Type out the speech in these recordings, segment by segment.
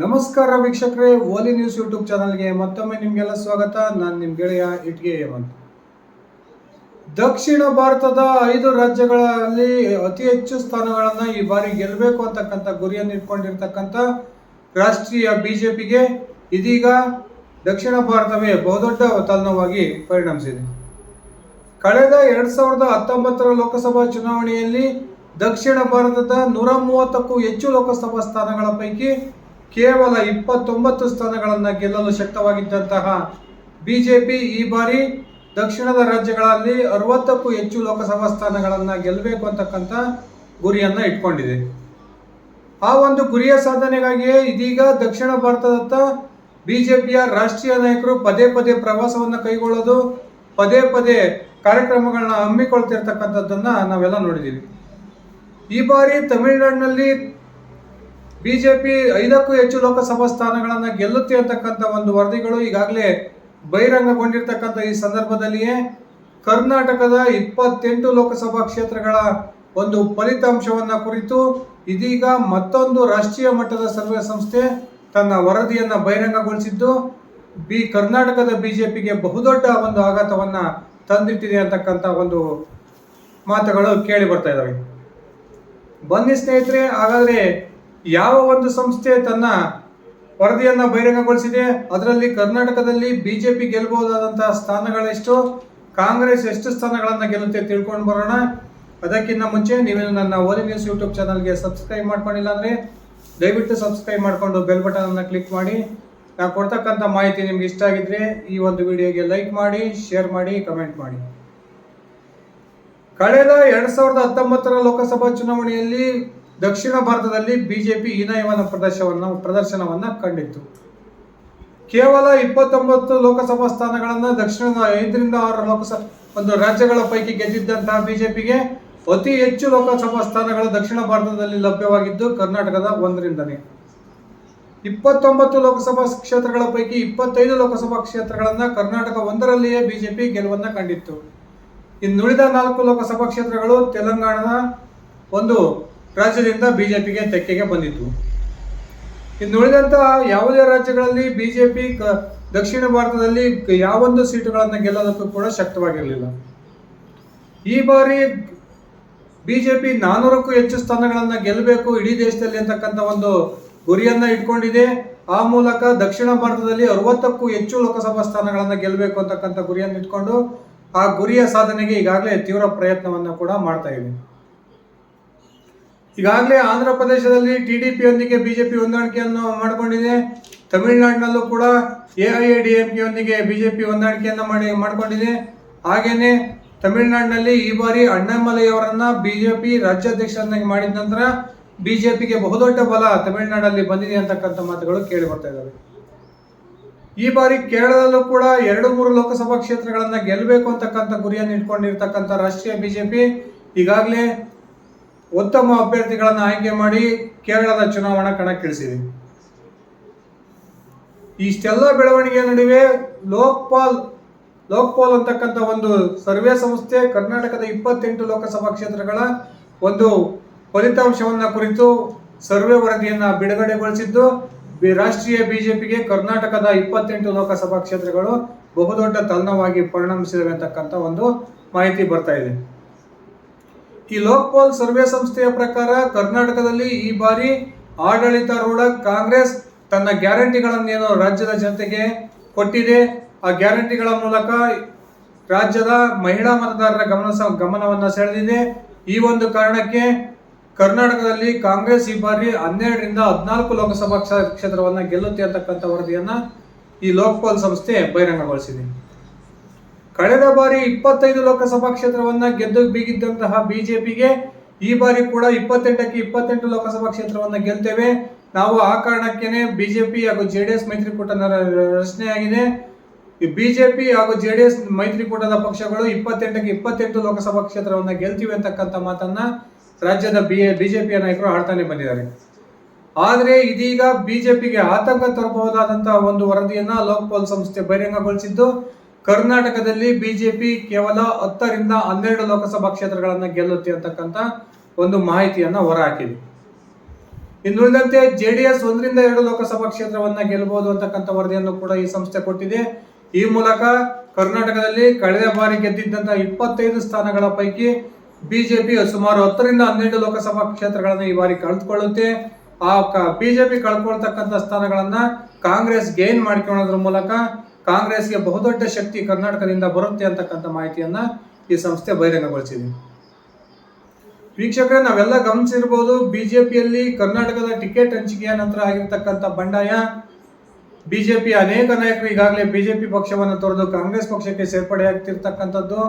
ನಮಸ್ಕಾರ ವೀಕ್ಷಕರೇ, ಓಲಿ news YouTube ಚಾನಲ್ಗೆ ಮತ್ತೊಮ್ಮೆ ನಿಮಗೆಲ್ಲ ಸ್ವಾಗತ. ನಾನು ನಿಮ್ಮ ಗೆಳೆಯ ಇಟ್ಗೆ ಹೇಮಂತ್. ದಕ್ಷಿಣ ಭಾರತದ ಐದು ರಾಜ್ಯಗಳಲ್ಲಿ ಅತಿ ಹೆಚ್ಚು ಸ್ಥಾನಗಳನ್ನು ಈ ಬಾರಿ ಗೆಲ್ಲಬೇಕು ಅಂತಕ್ಕಂಥ ಗುರಿಯನ್ನು ಇಟ್ಕೊಂಡಿರ್ತಕ್ಕಂಥ ರಾಷ್ಟ್ರೀಯ ಬಿಜೆಪಿಗೆ ಇದೀಗ ದಕ್ಷಿಣ ಭಾರತವೇ ಬಹುದೊಡ್ಡ ತಲನೋವಾಗಿ ಪರಿಣಮಿಸಿದೆ. ಕಳೆದ ಎರಡು ಸಾವಿರದ ಹತ್ತೊಂಬತ್ತರ ಲೋಕಸಭಾ ಚುನಾವಣೆಯಲ್ಲಿ ದಕ್ಷಿಣ ಭಾರತದ ನೂರ ಮೂವತ್ತಕ್ಕೂ ಹೆಚ್ಚು ಲೋಕಸಭಾ ಸ್ಥಾನಗಳ ಪೈಕಿ ಕೇವಲ ಇಪ್ಪತ್ತೊಂಬತ್ತು ಸ್ಥಾನಗಳನ್ನು ಗೆಲ್ಲಲು ಶಕ್ತವಾಗಿದ್ದಂತಹ ಬಿಜೆಪಿ ಈ ಬಾರಿ ದಕ್ಷಿಣದ ರಾಜ್ಯಗಳಲ್ಲಿ ಅರವತ್ತಕ್ಕೂ ಹೆಚ್ಚು ಲೋಕಸಭಾ ಸ್ಥಾನಗಳನ್ನು ಗೆಲ್ಲಬೇಕು ಅಂತಕ್ಕಂಥ ಗುರಿಯನ್ನ ಇಟ್ಕೊಂಡಿದೆ. ಆ ಒಂದು ಗುರಿಯ ಸಾಧನೆಗಾಗಿಯೇ ಇದೀಗ ದಕ್ಷಿಣ ಭಾರತದತ್ತ ಬಿಜೆಪಿಯ ರಾಷ್ಟ್ರೀಯ ನಾಯಕರು ಪದೇ ಪದೇ ಪ್ರವಾಸವನ್ನು ಕೈಗೊಳ್ಳೋದು, ಪದೇ ಪದೇ ಕಾರ್ಯಕ್ರಮಗಳನ್ನ ಹಮ್ಮಿಕೊಳ್ತಿರ್ತಕ್ಕಂಥದ್ದನ್ನು ನಾವೆಲ್ಲ ನೋಡಿದ್ದೀವಿ ಈ ಬಾರಿ ತಮಿಳುನಾಡಿನಲ್ಲಿ ಬಿಜೆಪಿ ಐದಕ್ಕೂ ಹೆಚ್ಚು ಲೋಕಸಭಾ ಸ್ಥಾನಗಳನ್ನು ಗೆಲ್ಲುತ್ತೆ ಅಂತಕ್ಕಂಥ ಒಂದು ವರದಿಗಳು ಈಗಾಗಲೇ ಬಹಿರಂಗಗೊಂಡಿರ್ತಕ್ಕಂಥ ಈ ಸಂದರ್ಭದಲ್ಲಿಯೇ ಕರ್ನಾಟಕದ ಇಪ್ಪತ್ತೆಂಟು ಲೋಕಸಭಾ ಕ್ಷೇತ್ರಗಳ ಒಂದು ಫಲಿತಾಂಶವನ್ನು ಕುರಿತು ಇದೀಗ ಮತ್ತೊಂದು ರಾಷ್ಟ್ರೀಯ ಮಟ್ಟದ ಸರ್ವೆ ಸಂಸ್ಥೆ ತನ್ನ ವರದಿಯನ್ನು ಬಹಿರಂಗಗೊಳಿಸಿದ್ದು, ಬಿ ಕರ್ನಾಟಕದ ಬಿಜೆಪಿಗೆ ಬಹುದೊಡ್ಡ ಒಂದು ಆಘಾತವನ್ನ ತಂದಿಟ್ಟಿದೆ ಅಂತಕ್ಕಂಥ ಒಂದು ಮಾತುಗಳು ಕೇಳಿ ಬರ್ತಾ ಇದ್ದಾವೆ ಬನ್ನಿ ಸ್ನೇಹಿತರೆ, ಹಾಗಾದ್ರೆ ಯಾವ ಒಂದು ಸಂಸ್ಥೆ ತನ್ನ ವರದಿಯನ್ನು ಬಹಿರಂಗಗೊಳಿಸಿದೆ? ಅದರಲ್ಲಿ ಕರ್ನಾಟಕದಲ್ಲಿ ಬಿಜೆಪಿ ಗೆಲ್ಲಬಹುದಾದಂತಹ ಸ್ಥಾನಗಳೆಷ್ಟು? ಕಾಂಗ್ರೆಸ್ ಎಷ್ಟು ಸ್ಥಾನಗಳನ್ನು ಗೆಲ್ಲುತ್ತೆ ತಿಳ್ಕೊಂಡು ಬರೋಣ. ಅದಕ್ಕಿಂತ ಮುಂಚೆ ನೀವೇನು ನನ್ನ ಓಲಿ ನ್ಯೂಸ್ ಯೂಟ್ಯೂಬ್ ಚಾನಲ್ಗೆ ಸಬ್ಸ್ಕ್ರೈಬ್ ಮಾಡ್ಕೊಂಡಿಲ್ಲ ಅಂದರೆ ದಯವಿಟ್ಟು ಸಬ್ಸ್ಕ್ರೈಬ್ ಮಾಡಿಕೊಂಡು ಬೆಲ್ ಬಟನ್ ಅನ್ನ ಕ್ಲಿಕ್ ಮಾಡಿ. ನಾವು ಕೊಡ್ತಕ್ಕಂಥ ಮಾಹಿತಿ ನಿಮ್ಗೆ ಇಷ್ಟ ಆಗಿದ್ರೆ ಈ ಒಂದು ವಿಡಿಯೋಗೆ ಲೈಕ್ ಮಾಡಿ, ಶೇರ್ ಮಾಡಿ, ಕಮೆಂಟ್ ಮಾಡಿ. ಕಳೆದ ಎರಡ್ ಸಾವಿರದ ಹತ್ತೊಂಬತ್ತರ ಲೋಕಸಭಾ ಚುನಾವಣೆಯಲ್ಲಿ ದಕ್ಷಿಣ ಭಾರತದಲ್ಲಿ ಬಿಜೆಪಿ ಹೀನಾಯವಾದ ಪ್ರದರ್ಶನವನ್ನು ಪ್ರದರ್ಶನವನ್ನು ಕಂಡಿತ್ತು. ಕೇವಲ ಇಪ್ಪತ್ತೊಂಬತ್ತು ಲೋಕಸಭಾ ಸ್ಥಾನಗಳನ್ನು ದಕ್ಷಿಣ ಐದರಿಂದ ಆರು ಲೋಕಸಭಾ ಒಂದು ರಾಜ್ಯಗಳ ಪೈಕಿ ಗೆದ್ದಿದ್ದಂತಹ ಬಿಜೆಪಿಗೆ ಅತಿ ಹೆಚ್ಚು ಲೋಕಸಭಾ ಸ್ಥಾನಗಳು ದಕ್ಷಿಣ ಭಾರತದಲ್ಲಿ ಲಭ್ಯವಾಗಿದ್ದು ಕರ್ನಾಟಕದ ಒಂದರಿಂದನೇ. ಇಪ್ಪತ್ತೊಂಬತ್ತು ಲೋಕಸಭಾ ಕ್ಷೇತ್ರಗಳ ಪೈಕಿ ಇಪ್ಪತ್ತೈದು ಲೋಕಸಭಾ ಕ್ಷೇತ್ರಗಳನ್ನು ಕರ್ನಾಟಕ ಒಂದರಲ್ಲಿಯೇ ಬಿಜೆಪಿ ಗೆಲುವನ್ನ ಕಂಡಿತ್ತು. ಇನ್ನುಳಿದ ನಾಲ್ಕು ಲೋಕಸಭಾ ಕ್ಷೇತ್ರಗಳು ತೆಲಂಗಾಣದ ಒಂದು ರಾಜ್ಯದಿಂದ ಬಿಜೆಪಿಗೆ ತೆಕ್ಕೆಗೆ ಬಂದಿತ್ತು ಇನ್ನುಳಿದಂತಹ ಯಾವುದೇ ರಾಜ್ಯಗಳಲ್ಲಿ ಬಿಜೆಪಿ ದಕ್ಷಿಣ ಭಾರತದಲ್ಲಿ ಯಾವೊಂದು ಸೀಟುಗಳನ್ನು ಗೆಲ್ಲೋದಕ್ಕೂ ಕೂಡ ಶಕ್ತವಾಗಿರಲಿಲ್ಲ. ಈ ಬಾರಿ ಬಿಜೆಪಿ ನಾನೂರಕ್ಕೂ ಹೆಚ್ಚು ಸ್ಥಾನಗಳನ್ನು ಗೆಲ್ಲಬೇಕು ಇಡೀ ದೇಶದಲ್ಲಿ ಅಂತಕ್ಕಂಥ ಒಂದು ಗುರಿಯನ್ನ ಇಟ್ಕೊಂಡಿದೆ. ಆ ಮೂಲಕ ದಕ್ಷಿಣ ಭಾರತದಲ್ಲಿ ಅರವತ್ತಕ್ಕೂ ಹೆಚ್ಚು ಲೋಕಸಭಾ ಸ್ಥಾನಗಳನ್ನು ಗೆಲ್ಲಬೇಕು ಅಂತಕ್ಕಂಥ ಗುರಿಯನ್ನು ಇಟ್ಕೊಂಡು ಆ ಗುರಿಯ ಸಾಧನೆಗೆ ಈಗಾಗಲೇ ತೀವ್ರ ಪ್ರಯತ್ನವನ್ನು ಕೂಡ ಮಾಡ್ತಾ ಇದೆ. ಈಗಾಗಲೇ ಆಂಧ್ರ ಪ್ರದೇಶದಲ್ಲಿ ಟಿ ಡಿ ಟಿಡಿಪಿಯೊಂದಿಗೆ ಬಿಜೆಪಿ ಹೊಂದಾಣಿಕೆಯನ್ನು ಮಾಡಿಕೊಂಡಿದೆ. ತಮಿಳುನಾಡಿನಲ್ಲೂ ಕೂಡ A I A D M ಕೆಯೊಂದಿಗೆ BJP ಹೊಂದಾಣಿಕೆಯನ್ನು ಮಾಡಿ, ಮಾಡಿಕೊಂಡಿದೆ. ಹಾಗೆಯೇ ತಮಿಳುನಾಡಿನಲ್ಲಿ ಈ ಬಾರಿ ಅಣ್ಣಾಮಲೈ ಅವರನ್ನ ಬಿಜೆಪಿ ರಾಜ್ಯಾಧ್ಯಕ್ಷರನ್ನಾಗಿ ಮಾಡಿದ ನಂತರ ಬಿಜೆಪಿಗೆ ಬಹುದೊಡ್ಡ ಬಲ ತಮಿಳುನಾಡಲ್ಲಿ ಬಂದಿದೆ ಅಂತಕ್ಕಂಥ ಮಾತುಗಳು ಕೇಳಿ ಬರ್ತಾ ಇದ್ದಾವೆ. ಈ ಬಾರಿ ಕೇರಳದಲ್ಲೂ ಕೂಡ ಎರಡು ಮೂರು ಲೋಕಸಭಾ ಕ್ಷೇತ್ರಗಳನ್ನು ಗೆಲ್ಲಬೇಕು ಅಂತಕ್ಕಂಥ ಗುರಿಯನ್ನು ಇಟ್ಕೊಂಡಿರ್ತಕ್ಕಂಥ ರಾಷ್ಟ್ರೀಯ ಬಿಜೆಪಿ ಈಗಾಗಲೇ ಉತ್ತಮ ಅಭ್ಯರ್ಥಿಗಳನ್ನು ಆಯ್ಕೆ ಮಾಡಿ ಕೇರಳದ ಚುನಾವಣಾ ಕಣಕ್ಕಿಳಿಸಿದೆ. ಇಷ್ಟೆಲ್ಲ ಬೆಳವಣಿಗೆಯ ನಡುವೆ ಲೋಕ್ಪಾಲ್ ಲೋಕ್ಪಾಲ್ ಅಂತಕ್ಕಂಥ ಒಂದು ಸರ್ವೆ ಸಂಸ್ಥೆ, ಕರ್ನಾಟಕದ ಇಪ್ಪತ್ತೆಂಟು ಲೋಕಸಭಾ ಕ್ಷೇತ್ರಗಳ ಒಂದು ಫಲಿತಾಂಶವನ್ನು ಕುರಿತು ಸರ್ವೆ ವರದಿಯನ್ನ ಬಿಡುಗಡೆಗೊಳಿಸಿದ್ದು ರಾಷ್ಟ್ರೀಯ ಬಿಜೆಪಿಗೆ ಕರ್ನಾಟಕದ ಇಪ್ಪತ್ತೆಂಟು ಲೋಕಸಭಾ ಕ್ಷೇತ್ರಗಳು ಬಹುದೊಡ್ಡ ತನ್ನವಾಗಿ ಪರಿಣಮಿಸಿವೆ ಅಂತಕ್ಕಂಥ ಒಂದು ಮಾಹಿತಿ ಬರ್ತಾ ಇದೆ. ಈ ಲೋಕ್ಪಾಲ್ ಸರ್ವೆ ಸಂಸ್ಥೆಯ ಪ್ರಕಾರ ಕರ್ನಾಟಕದಲ್ಲಿ ಈ ಬಾರಿ ಆಡಳಿತಾರೂಢ ಕಾಂಗ್ರೆಸ್ ತನ್ನ ಗ್ಯಾರಂಟಿಗಳನ್ನೇನು ರಾಜ್ಯದ ಜನತೆಗೆ ಕೊಟ್ಟಿದೆ. ಆ ಗ್ಯಾರಂಟಿಗಳ ಮೂಲಕ ರಾಜ್ಯದ ಮಹಿಳಾ ಮತದಾರರ ಗಮನ ಗಮನವನ್ನು ಸೆಳೆದಿದೆ. ಈ ಒಂದು ಕಾರಣಕ್ಕೆ ಕರ್ನಾಟಕದಲ್ಲಿ ಕಾಂಗ್ರೆಸ್ ಈ ಬಾರಿ ಹನ್ನೆರಡರಿಂದ ಹದಿನಾಲ್ಕು ಲೋಕಸಭಾ ಕ್ಷೇತ್ರವನ್ನ ಗೆಲ್ಲುತ್ತೆ ಅಂತಕ್ಕಂಥ ವರದಿಯನ್ನ ಈ ಲೋಕ್ಪಾಲ್ ಸಂಸ್ಥೆ ಬಹಿರಂಗಗೊಳಿಸಿದೆ. ಕಳೆದ ಬಾರಿ ಇಪ್ಪತ್ತೈದು ಲೋಕಸಭಾ ಕ್ಷೇತ್ರವನ್ನ ಗೆದ್ದು ಬೀಗಿದ್ದಂತಹ ಬಿಜೆಪಿಗೆ ಈ ಬಾರಿ ಕೂಡ ಇಪ್ಪತ್ತೆಂಟಕ್ಕೆ ಇಪ್ಪತ್ತೆಂಟು ಲೋಕಸಭಾ ಕ್ಷೇತ್ರವನ್ನ ಗೆಲ್ತೇವೆ. ನಾವು ಆ ಕಾರಣಕ್ಕೇನೆ ಬಿಜೆಪಿ ಹಾಗೂ ಜೆ ಡಿ ಎಸ್ ಮೈತ್ರಿಕೂಟನ ರ- ರಚನೆಯಾಗಿದೆ. ಬಿಜೆಪಿ ಹಾಗೂ ಜೆ ಡಿ ಎಸ್ ಮೈತ್ರಿಕೂಟದ ಪಕ್ಷಗಳು ಇಪ್ಪತ್ತೆಂಟಕ್ಕೆ ಇಪ್ಪತ್ತೆಂಟು ಲೋಕಸಭಾ ಕ್ಷೇತ್ರವನ್ನ ಗೆಲ್ತೀವಿ ಅಂತಕ್ಕಂಥ ಮಾತನ್ನ ರಾಜ್ಯದ ಬಿ, ಬಿಜೆಪಿಯ ನಾಯಕರು ಆಡ್ತಾನೆ ಬಂದಿದ್ದಾರೆ ಆದರೆ ಇದೀಗ ಬಿಜೆಪಿಗೆ ಆತಂಕ ತರಬಹುದಾದಂತಹ ಒಂದು ವರದಿಯನ್ನ ಲೋಕಪಾಲ್ ಸಂಸ್ಥೆ ಬಹಿರಂಗಗೊಳಿಸಿದ್ದು ಕರ್ನಾಟಕದಲ್ಲಿ ಬಿಜೆಪಿ ಕೇವಲ ಹತ್ತರಿಂದ ಹನ್ನೆರಡು ಲೋಕಸಭಾ ಕ್ಷೇತ್ರಗಳನ್ನು ಗೆಲ್ಲುತ್ತೆ ಅಂತಕ್ಕಂಥ ಒಂದು ಮಾಹಿತಿಯನ್ನ ಹೊರಹಾಕಿದೆ. ಇನ್ನುಳಿದಂತೆ ಜೆ ಡಿ ಎಸ್ ಒಂದರಿಂದ ಎರಡು ಲೋಕಸಭಾ ಕ್ಷೇತ್ರವನ್ನ ಗೆಲ್ಲಬಹುದು ಅಂತಕ್ಕಂಥ ವರದಿಯನ್ನು ಕೂಡ ಈ ಸಂಸ್ಥೆ ಕೊಟ್ಟಿದೆ. ಈ ಮೂಲಕ ಕರ್ನಾಟಕದಲ್ಲಿ ಕಳೆದ ಬಾರಿ ಗೆದ್ದಿದ್ದಂತಹ ಇಪ್ಪತ್ತೈದು ಸ್ಥಾನಗಳ ಪೈಕಿ ಬಿಜೆಪಿ ಸುಮಾರು ಹತ್ತರಿಂದ ಹನ್ನೆರಡು ಲೋಕಸಭಾ ಕ್ಷೇತ್ರಗಳನ್ನು ಈ ಬಾರಿ ಕಳೆದುಕೊಳ್ಳುತ್ತೆ ಆ ಬಿಜೆಪಿ ಕಳ್ಕೊಳ್ತಕ್ಕಂಥ ಸ್ಥಾನಗಳನ್ನ ಕಾಂಗ್ರೆಸ್ ಗೇನ್ ಮಾಡ್ಕೊಳ್ಳೋದ್ರ ಮೂಲಕ ಕಾಂಗ್ರೆಸ್ಗೆ ಬಹುದೊಡ್ಡ ಶಕ್ತಿ ಕರ್ನಾಟಕದಿಂದ ಬರುತ್ತೆ ಅಂತಕ್ಕಂಥ ಮಾಹಿತಿಯನ್ನ ಈ ಸಂಸ್ಥೆ ಬಹಿರಂಗಗೊಳಿಸಿದೆ. ವೀಕ್ಷಕರೇ, ನಾವೆಲ್ಲ ಗಮನಿಸಿರ್ಬೋದು, ಬಿಜೆಪಿಯಲ್ಲಿ ಕರ್ನಾಟಕದ ಟಿಕೆಟ್ ಹಂಚಿಕೆಯ ನಂತರ ಆಗಿರ್ತಕ್ಕಂಥ ಬಂಡಾಯ. ಬಿಜೆಪಿ ಅನೇಕ ನಾಯಕರು ಈಗಾಗಲೇ ಬಿಜೆಪಿ ಪಕ್ಷವನ್ನು ತೊರೆದು ಕಾಂಗ್ರೆಸ್ ಪಕ್ಷಕ್ಕೆ ಸೇರ್ಪಡೆಯಾಗ್ತಿರ್ತಕ್ಕಂಥದ್ದು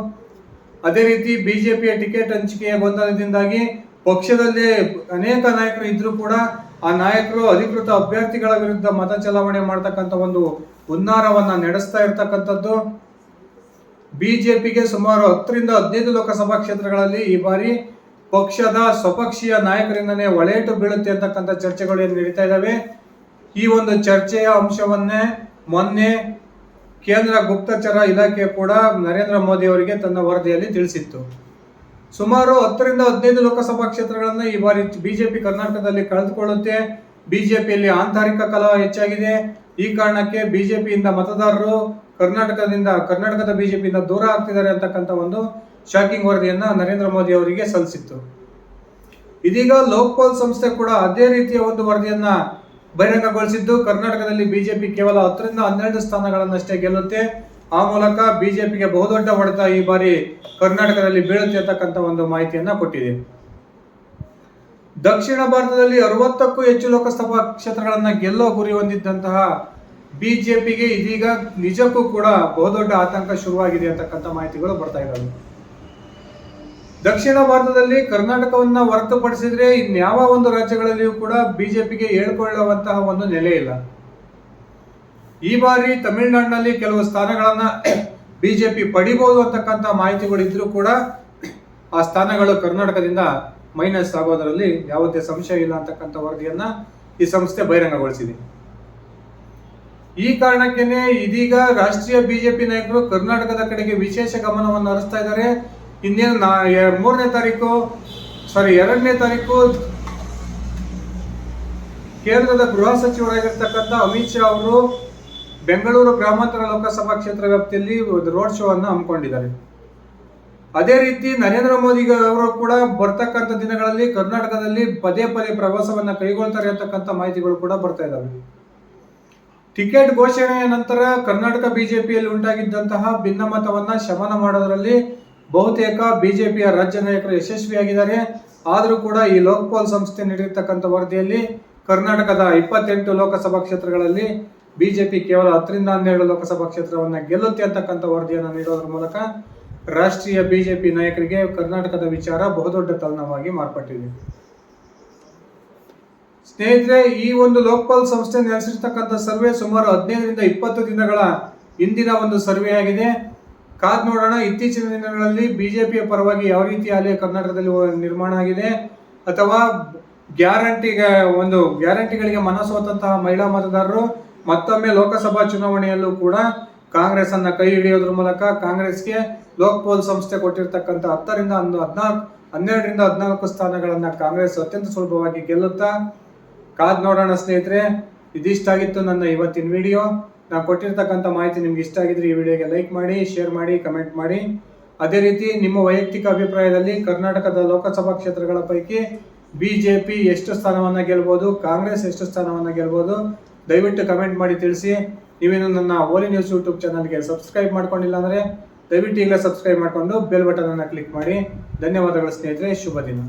ಅದೇ ರೀತಿ ಬಿಜೆಪಿಯ ಟಿಕೆಟ್ ಹಂಚಿಕೆಯ ಗೊಂದಲದಿಂದಾಗಿ ಪಕ್ಷದಲ್ಲಿ ಅನೇಕ ನಾಯಕರು ಇದ್ರೂ ಕೂಡ ಆ ನಾಯಕರು ಅಧಿಕೃತ ಅಭ್ಯರ್ಥಿಗಳ ವಿರುದ್ಧ ಮತ ಚಲಾವಣೆ ಮಾಡತಕ್ಕಂಥ ಒಂದು ಹುನ್ನಾರವನ್ನ ನಡೆಸ್ತಾ ಇರ್ತಕ್ಕಂಥದ್ದು. ಬಿಜೆಪಿಗೆ ಸುಮಾರು ಹತ್ತರಿಂದ ಹದಿನೈದು ಲೋಕಸಭಾ ಕ್ಷೇತ್ರಗಳಲ್ಲಿ ಈ ಬಾರಿ ಪಕ್ಷದ ಸ್ವಪಕ್ಷೀಯ ನಾಯಕರಿಂದನೇ ಒಳೇಟು ಬೀಳುತ್ತೆ ಅಂತಕ್ಕಂಥ ಚರ್ಚೆಗಳು ಏನು ನಡೀತಾ ಇದ್ದಾವೆ ಈ ಒಂದು ಚರ್ಚೆಯ ಅಂಶವನ್ನೇ ಮೊನ್ನೆ ಕೇಂದ್ರ ಗುಪ್ತಚರ ಇಲಾಖೆ ಕೂಡ ನರೇಂದ್ರ ಮೋದಿ ಅವರಿಗೆ ತನ್ನ ವರದಿಯಲ್ಲಿ ತಿಳಿಸಿತ್ತು. ಸುಮಾರು ಹತ್ತರಿಂದ ಹದಿನೈದು ಲೋಕಸಭಾ ಕ್ಷೇತ್ರಗಳನ್ನು ಈ ಬಾರಿ ಬಿಜೆಪಿ ಕರ್ನಾಟಕದಲ್ಲಿ ಕಳೆದುಕೊಳ್ಳುತ್ತೆ. ಬಿಜೆಪಿಯಲ್ಲಿ ಆಂತರಿಕ ಕಲಹ ಹೆಚ್ಚಾಗಿದೆ. ಈ ಕಾರಣಕ್ಕೆ ಬಿಜೆಪಿಯಿಂದ ಮತದಾರರು ಕರ್ನಾಟಕದಿಂದ, ಕರ್ನಾಟಕದ ಬಿಜೆಪಿಯಿಂದ ದೂರ ಆಗ್ತಿದ್ದಾರೆ ಅಂತಕ್ಕಂಥ ಒಂದು ಶಾಕಿಂಗ್ ವರದಿಯನ್ನು ನರೇಂದ್ರ ಮೋದಿ ಅವರಿಗೆ ಸಲ್ಲಿಸಿತ್ತು. ಇದೀಗ ಲೋಕ್ಪಾಲ್ ಸಂಸ್ಥೆ ಕೂಡ ಅದೇ ರೀತಿಯ ಒಂದು ವರದಿಯನ್ನ ಬಹಿರಂಗಗೊಳಿಸಿದ್ದು, ಕರ್ನಾಟಕದಲ್ಲಿ ಬಿಜೆಪಿ ಕೇವಲ ಹತ್ತರಿಂದ ಹನ್ನೆರಡು ಸ್ಥಾನಗಳನ್ನಷ್ಟೇ ಗೆಲ್ಲುತ್ತೆ. ಆ ಮೂಲಕ ಬಿಜೆಪಿಗೆ ಬಹುದೊಡ್ಡ ಹೊಡೆತ ಈ ಬಾರಿ ಕರ್ನಾಟಕದಲ್ಲಿ ಬೀಳುತ್ತೆ ಒಂದು ಮಾಹಿತಿಯನ್ನ ಕೊಟ್ಟಿದೆ. ದಕ್ಷಿಣ ಭಾರತದಲ್ಲಿ ಅರವತ್ತಕ್ಕೂ ಹೆಚ್ಚು ಲೋಕಸಭಾ ಕ್ಷೇತ್ರಗಳನ್ನ ಗೆಲ್ಲೋ ಗುರಿ ಹೊಂದಿದ್ದಂತಹ ಬಿಜೆಪಿಗೆ ಇದೀಗ ನಿಜಕ್ಕೂ ಕೂಡ ಬಹುದೊಡ್ಡ ಆತಂಕ ಶುರುವಾಗಿದೆ ಅಂತಕ್ಕಂಥ ಮಾಹಿತಿಗಳು ಬರ್ತಾ ಇದ್ದಾವೆ ದಕ್ಷಿಣ ಭಾರತದಲ್ಲಿ ಕರ್ನಾಟಕವನ್ನ ಹೊರತುಪಡಿಸಿದ್ರೆ ಇನ್ಯಾವ ಒಂದು ರಾಜ್ಯಗಳಲ್ಲಿಯೂ ಕೂಡ ಬಿಜೆಪಿಗೆ ಹೇಳ್ಕೊಳ್ಳುವಂತಹ ಒಂದು ನೆಲೆ ಇಲ್ಲ. ಈ ಬಾರಿ ತಮಿಳುನಾಡಿನಲ್ಲಿ ಕೆಲವು ಸ್ಥಾನಗಳನ್ನ ಬಿಜೆಪಿ ಪಡಿಬಹುದು ಅಂತಕ್ಕಂಥ ಮಾಹಿತಿಗಳು ಇದ್ರೂ ಕೂಡ ಆ ಸ್ಥಾನಗಳು ಕರ್ನಾಟಕದಿಂದ ಮೈನಸ್ ಆಗೋದರಲ್ಲಿ ಯಾವುದೇ ಸಂಶಯ ಇಲ್ಲ ಅಂತಕ್ಕಂಥ ವರದಿಯನ್ನ ಈ ಸಂಸ್ಥೆ ಬಹಿರಂಗಗೊಳಿಸಿದೆ. ಈ ಕಾರಣಕ್ಕೇನೆ ಇದೀಗ ರಾಷ್ಟ್ರೀಯ ಬಿಜೆಪಿ ನಾಯಕರು ಕರ್ನಾಟಕದ ಕಡೆಗೆ ವಿಶೇಷ ಗಮನವನ್ನು ಹರಿಸ್ತಾ ಇದ್ದಾರೆ. ಇನ್ನೇನು ನಾ ಮೂರನೇ ತಾರೀಕು ಸಾರಿ ಎರಡನೇ ತಾರೀಕು ಕೇಂದ್ರದ ಗೃಹ ಸಚಿವರಾಗಿರ್ತಕ್ಕಂಥ ಅಮಿತ್ ಶಾ ಅವರು ಬೆಂಗಳೂರು ಗ್ರಾಮಾಂತರ ಲೋಕಸಭಾ ಕ್ಷೇತ್ರ ವ್ಯಾಪ್ತಿಯಲ್ಲಿ ರೋಡ್ ಶೋ ಅನ್ನು ಹಮ್ಮಿಕೊಂಡಿದ್ದಾರೆ. ಅದೇ ರೀತಿ ನರೇಂದ್ರ ಮೋದಿ ಅವರು ಕೂಡ ಬರ್ತಕ್ಕಂಥ ದಿನಗಳಲ್ಲಿ ಕರ್ನಾಟಕದಲ್ಲಿ ಪದೇ ಪದೇ ಪ್ರವಾಸವನ್ನ ಕೈಗೊಳ್ತಾರೆ ಅಂತಕ್ಕಂಥ ಮಾಹಿತಿಗಳು ಕೂಡ ಬರ್ತಾ ಇದ್ದಾವೆ ಟಿಕೆಟ್ ಘೋಷಣೆಯ ನಂತರ ಕರ್ನಾಟಕ ಬಿಜೆಪಿಯಲ್ಲಿ ಉಂಟಾಗಿದ್ದಂತಹ ಭಿನ್ನಮತವನ್ನ ಶಮನ ಮಾಡೋದರಲ್ಲಿ ಬಹುತೇಕ ಬಿಜೆಪಿಯ ರಾಜ್ಯ ನಾಯಕರು ಯಶಸ್ವಿಯಾಗಿದ್ದಾರೆ. ಆದರೂ ಕೂಡ ಈ ಲೋಕ್ಪಾಲ್ ಸಂಸ್ಥೆ ನೀಡಿರ್ತಕ್ಕಂಥ ವರದಿಯಲ್ಲಿ ಕರ್ನಾಟಕದ ಇಪ್ಪತ್ತೆಂಟು ಲೋಕಸಭಾ ಕ್ಷೇತ್ರಗಳಲ್ಲಿ ಬಿಜೆಪಿ ಕೇವಲ ಹತ್ತರಿಂದ ಹನ್ನೆರಡು ಲೋಕಸಭಾ ಕ್ಷೇತ್ರವನ್ನ ಗೆಲ್ಲುತ್ತೆ ಅಂತಕ್ಕಂಥ ವರದಿಯನ್ನು ನೀಡೋದ್ರ ಮೂಲಕ ರಾಷ್ಟ್ರೀಯ ಬಿಜೆಪಿ ನಾಯಕರಿಗೆ ಕರ್ನಾಟಕದ ವಿಚಾರ ಬಹುದೊಡ್ಡ ತಲನವಾಗಿ ಮಾರ್ಪಟ್ಟಿದೆ. ಸ್ನೇಹಿತರೆ, ಈ ಒಂದು ಲೋಕಪಾಲ್ ಸಂಸ್ಥೆ ನಡೆಸಿರ್ತಕ್ಕಂಥ ಸರ್ವೆ ಸುಮಾರು ಹದಿನೈದರಿಂದ ಇಪ್ಪತ್ತು ದಿನಗಳ ಹಿಂದಿನ ಒಂದು ಸರ್ವೆ ಆಗಿದೆ. ಕಾದ್ ನೋಡೋಣ, ಇತ್ತೀಚಿನ ದಿನಗಳಲ್ಲಿ ಬಿಜೆಪಿಯ ಪರವಾಗಿ ಯಾವ ರೀತಿ ಅಲೆ ಕರ್ನಾಟಕದಲ್ಲಿ ನಿರ್ಮಾಣ ಆಗಿದೆ ಅಥವಾ ಗ್ಯಾರಂಟಿಗೆ ಒಂದು ಗ್ಯಾರಂಟಿಗಳಿಗೆ ಮನಸೋತಂತಹ ಮಹಿಳಾ ಮತದಾರರು ಮತ್ತೊಮ್ಮೆ ಲೋಕಸಭಾ ಚುನಾವಣೆಯಲ್ಲೂ ಕೂಡ ಕಾಂಗ್ರೆಸ್ ಅನ್ನ ಕೈ ಹಿಡಿಯೋದ್ರ ಮೂಲಕ ಕಾಂಗ್ರೆಸ್ಗೆ ಲೋಕ್ಪಾಲ್ ಸಂಸ್ಥೆ ಕೊಟ್ಟಿರ್ತಕ್ಕಂಥ ಹತ್ತರಿಂದ ಒಂದು ಹದಿನಾಲ್ಕು, ಹನ್ನೆರಡರಿಂದ ಹದಿನಾಲ್ಕು ಸ್ಥಾನಗಳನ್ನ ಕಾಂಗ್ರೆಸ್ ಅತ್ಯಂತ ಸುಲಭವಾಗಿ ಗೆಲ್ಲುತ್ತಾ? ಕಾದ್ ನೋಡೋಣ ಸ್ನೇಹಿತರೆ, ಇದಿಷ್ಟಾಗಿತ್ತು ನನ್ನ ಇವತ್ತಿನ ವಿಡಿಯೋ. ನಾನು ಕೊಟ್ಟಿರ್ತಕ್ಕಂಥ ಮಾಹಿತಿ ನಿಮ್ಗೆ ಇಷ್ಟ ಆಗಿದ್ರೆ ಈ ವಿಡಿಯೋಗೆ ಲೈಕ್ ಮಾಡಿ, ಶೇರ್ ಮಾಡಿ, ಕಮೆಂಟ್ ಮಾಡಿ. ಅದೇ ರೀತಿ ನಿಮ್ಮ ವೈಯಕ್ತಿಕ ಅಭಿಪ್ರಾಯದಲ್ಲಿ ಕರ್ನಾಟಕದ ಲೋಕಸಭಾ ಕ್ಷೇತ್ರಗಳ ಪೈಕಿ ಬಿಜೆಪಿ ಎಷ್ಟು ಸ್ಥಾನವನ್ನ ಗೆಲ್ಬೋದು, ಕಾಂಗ್ರೆಸ್ ಎಷ್ಟು ಸ್ಥಾನವನ್ನ ಗೆಲ್ಬೋದು ದಯವಿಟ್ಟು ಕಮೆಂಟ್ ಮಾಡಿ ತಿಳಿಸಿ. ನೀವೇನು ನನ್ನ ಓಲಿ ನ್ಯೂಸ್ ಯೂಟ್ಯೂಬ್ ಚಾನಲ್ಗೆ ಸಬ್ಸ್ಕ್ರೈಬ್ ಮಾಡ್ಕೊಂಡಿಲ್ಲ ಅಂದರೆ ದಯವಿಟ್ಟು ಈಗಲೇ ಸಬ್ಸ್ಕ್ರೈಬ್ ಮಾಡಿಕೊಂಡು ಬೆಲ್ ಬಟನನ್ನು ಕ್ಲಿಕ್ ಮಾಡಿ. ಧನ್ಯವಾದಗಳು ಸ್ನೇಹಿತರೆ ಶುಭ ದಿನ